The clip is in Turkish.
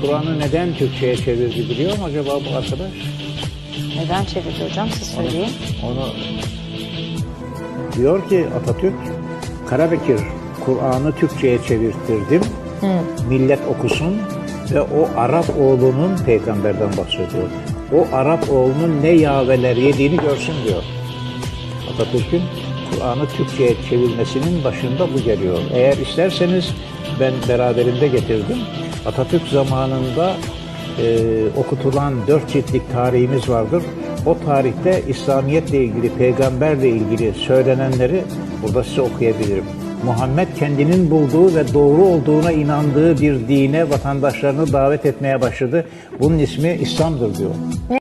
Kur'an'ı neden Türkçe'ye çevirdi biliyor mu acaba bu arkadaş? Neden çevirdi hocam siz söyleyin. Onu diyor ki Atatürk, Karabekir Kur'an'ı Türkçe'ye çevirttirdim. Millet okusun ve o Arap oğlunun peygamberden bahsediyor. O Arap oğlunun ne yaveler yediğini görsün diyor. Atatürk'ün Kur'an'ı Türkçe'ye çevirmesinin başında bu geliyor. Eğer isterseniz ben beraberinde getirdim. Atatürk zamanında e, okutulan dört ciltlik tarihimiz vardır. O tarihte İslamiyetle ilgili, peygamberle ilgili söylenenleri burada size okuyabilirim. Muhammed kendinin bulduğu ve doğru olduğuna inandığı bir dine vatandaşlarını davet etmeye başladı. Bunun ismi İslam'dır diyor. Ne